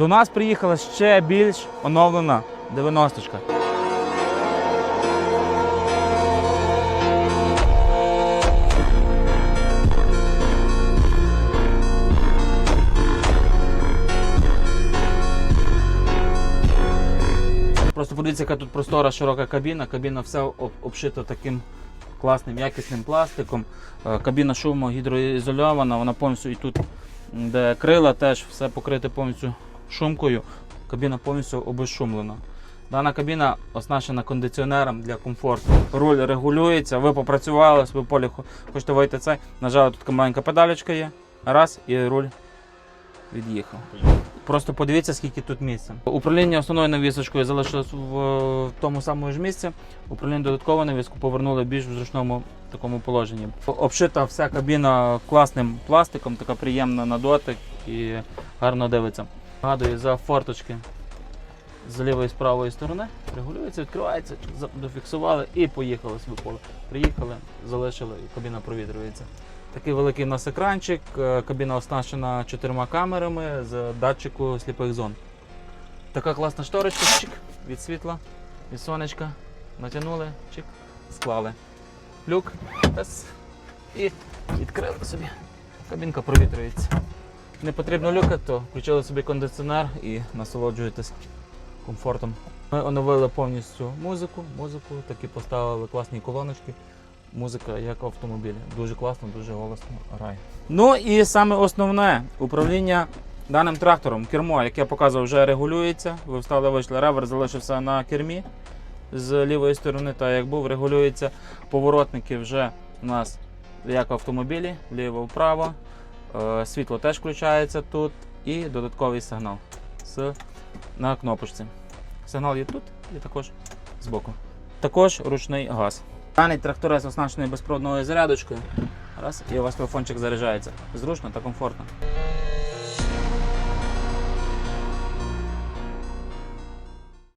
До нас приїхала ще більш оновлена 90-ка. Просто подивіться, яка тут простора, широка кабіна. Кабіна вся обшита таким класним, якісним пластиком. Е, Кабіна шуму гідроізольована, вона повністю і тут, де крила, теж все покрите повністю шумкою. Кабіна повністю обезшумлена. Дана кабіна оснащена кондиціонером для комфорту. Руль регулюється, ви попрацювали, ви полі хочете вийти цей. Нажали, тут маленька педалечка є. Раз і руль від'їхав. Просто подивіться, скільки тут місця. Управління основною навісочкою залишилось в, в тому самому ж місці. Управління додатковою навіску повернули більш в зручному такому положенні. Обшита вся кабіна класним пластиком, така приємна на дотик і гарно дивиться. Нагадую, за форточки з лівої і з правої сторони регулюється, відкривається, дофіксували і поїхали собі поле. Приїхали, залишили і кабіна провітрюється. Такий великий у нас екранчик, е, кабіна оснащена чотирма камерами з датчику сліпих зон. Така класна шторочка, чик, від світла, від сонечка. Натягнули, чик, склали. Люк, раз, і відкрили собі. Кабінка провітрюється. Не потрібно люка, то включили собі кондиціонер і насолоджуєтесь комфортом. Ми оновили повністю музику, музику, такі поставили класні колоночки. Музика як в автомобілі. Дуже класно, дуже голосно грає. Ну і саме основне управління даним трактором. Кермо, як я показував, вже регулюється. Ви встали, вийшли, ревер залишився на кермі з лівої сторони, та як був, регулюється. Поворотники вже у нас як в автомобілі, вліво-вправо. Е, Світло теж включається тут і додатковий сигнал з, на кнопочці. Сигнал є тут і також збоку. Також ручний газ. Даний тракторець оснащений безпроводною зарядочкою. Раз, і у вас телефончик заряджається. Зручно та комфортно.